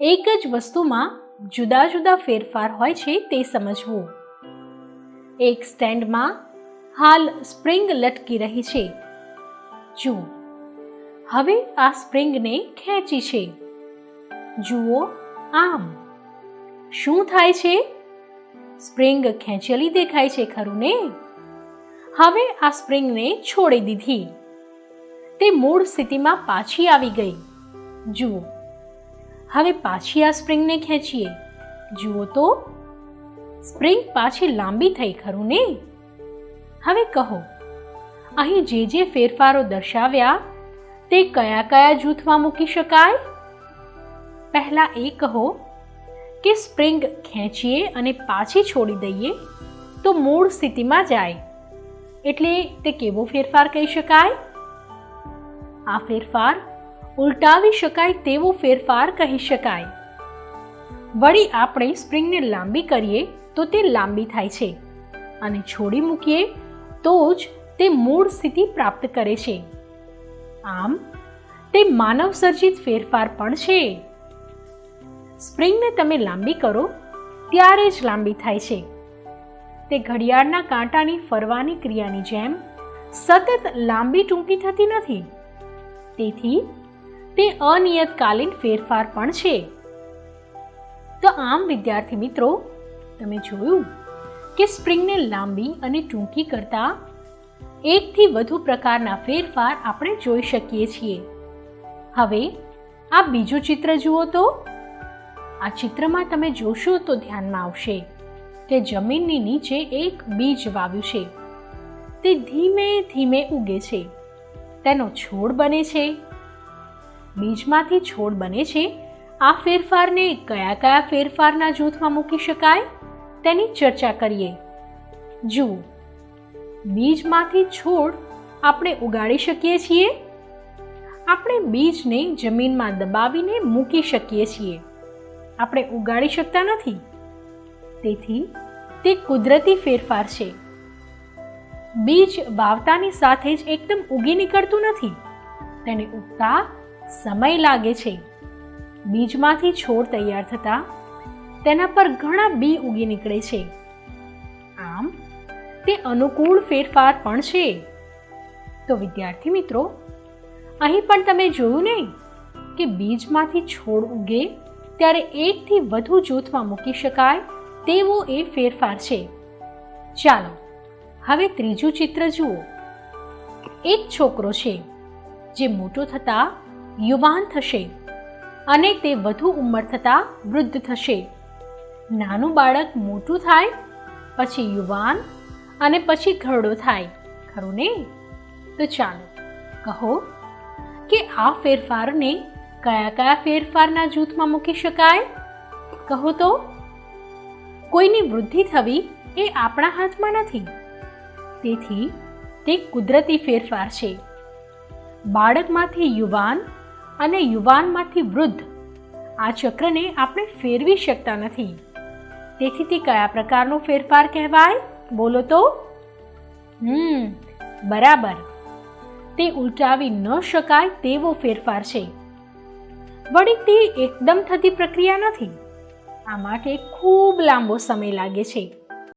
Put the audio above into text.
એક જ વસ્તુમાં જુદા જુદા ફેરફાર હોય છે તે સમજવું. એક સ્ટેન્ડમાં હાલ સ્પ્રિંગ લટકી રહી છે. જુઓ. હવે આ સ્પ્રિંગને ખેંચી છે. જુઓ આમ. શું થાય છે? સ્પ્રિંગ ખેંચેલી દેખાય છે ખરું ને? હવે આ સ્પ્રિંગને છોડી દીધી. તે મૂળ સ્થિતિમાં પાછી આવી ગઈ. જુઓ. હવે પાછી આ સ્પ્રિંગને ખેંચીએ. જુઓ તો. સ્પ્રિંગ પાછી લાંબી થઈ, ખરું ને? હવે કહો, અહીં જે જે ફેરફારો દર્શાવ્યા, તે કયા કયા જૂથમાં મૂકી શકાય? પહેલા એ કહો કે સ્પ્રિંગ ખેંચીએ અને પાછી છોડી દઈએ, તો મૂળ સ્થિતિમાં જાય. એટલે તે કેવો ફેરફાર કહી શકાય? આ ફેરફાર ઉલટાવી શકાય તેવો ફેરફાર કહી શકાય. વળી આપણે સ્પ્રિંગને લાંબી કરીએ તો તે લાંબી થાય છે અને છોડી મૂકીએ તો જ તે મૂળ સ્થિતિ પ્રાપ્ત કરે છે. આમ, તે માનવ સર્જિત ફેરફાર પણ છે. સ્પ્રિંગને તમે લાંબી કરો ત્યારે જ લાંબી થાય છે. તે ઘડિયાળના કાંટાની ફરવાની ક્રિયાની જેમ સતત લાંબી ટૂંકી થતી નથી. તેથી તે અનિયતકાલીન ફેરફાર પણ છે. તો આમ, વિદ્યાર્થી મિત્રો, તમે જોયું કે સ્પ્રિંગને લાંબી અને ટૂંકી કરતા એકથી વધુ પ્રકારના ફેરફાર આપણે જોઈ શકીએ છીએ. હવે, આ બીજું ચિત્ર જુઓ તો. આ ચિત્રમાં તમે જોશો તો ધ્યાનમાં આવશે કે જમીનની નીચે એક બીજ વાવ્યું છે. તે ધીમે ધીમે ઉગે છે. તેનો છોડ બને છે. બીજમાંથી છોડ બને છે, આ ફેરફારને કયા કયા ફેરફારના જૂથમાં મૂકી શકાય તેની ચર્ચા કરીએ. જુઓ, બીજમાંથી છોડ આપણે ઉગાડી શકીએ છીએ. આપણે બીજને જમીનમાં દબાવીને મૂકી શકીએ છીએ. આપણે ઉગાડી શકતા નથી. તેથી, તે કુદરતી ફેરફાર છે. બીજ વાવતાની સાથે જ એકદમ ઉગી નીકળતું નથી. તેને ઉગતા સમય લાગે છે. બીજમાંથી છોડ તૈયાર થતા તેના પર ઘણા બી ઉગી નીકળે છે. આમ, તે અનુકૂળ ફેરફાર પણ છે. તો વિદ્યાર્થી મિત્રો, અહીં પણ તમે જોયું ને કે બીજમાંથી છોડ ઉગે ત્યારે એકથી વધુ જૂથમાં મૂકી શકાય તેવો એ ફેરફાર છે. ચાલો, હવે ત્રીજું ચિત્ર જુઓ. એક છોકરો છે, જે મોટો થતા યુવાન થશે અને તે વધુ ઉંમર થતાં વૃદ્ધ થશે. નાનું બાળક મોટું થાય, પછી યુવાન અને પછી ઘરડો થાય. ખરું ને? તો ચાલો, કહો કે આ ફેરફારને કયા કયા ફેરફારના જૂથમાં મૂકી શકાય? કહો તો. કોઈની વૃદ્ધિ થવી એ આપણા હાથમાં નથી. તેથી તે કુદરતી ફેરફાર છે. બાળકમાંથી યુવાન અને યુવાનમાંથી વૃદ્ધ. આ ચક્રને આપણે ફેરવી શકતા નથી. તેથી તે કયા પ્રકારનો ફેરફાર કહેવાય? બોલો તો. હમ, બરાબર. તે ઉલટાવી ન શકાય તેવો ફેરફાર છે. વળી તે એકદમ થતી પ્રક્રિયા નથી. આ માટે ખૂબ લાંબો સમય લાગે છે.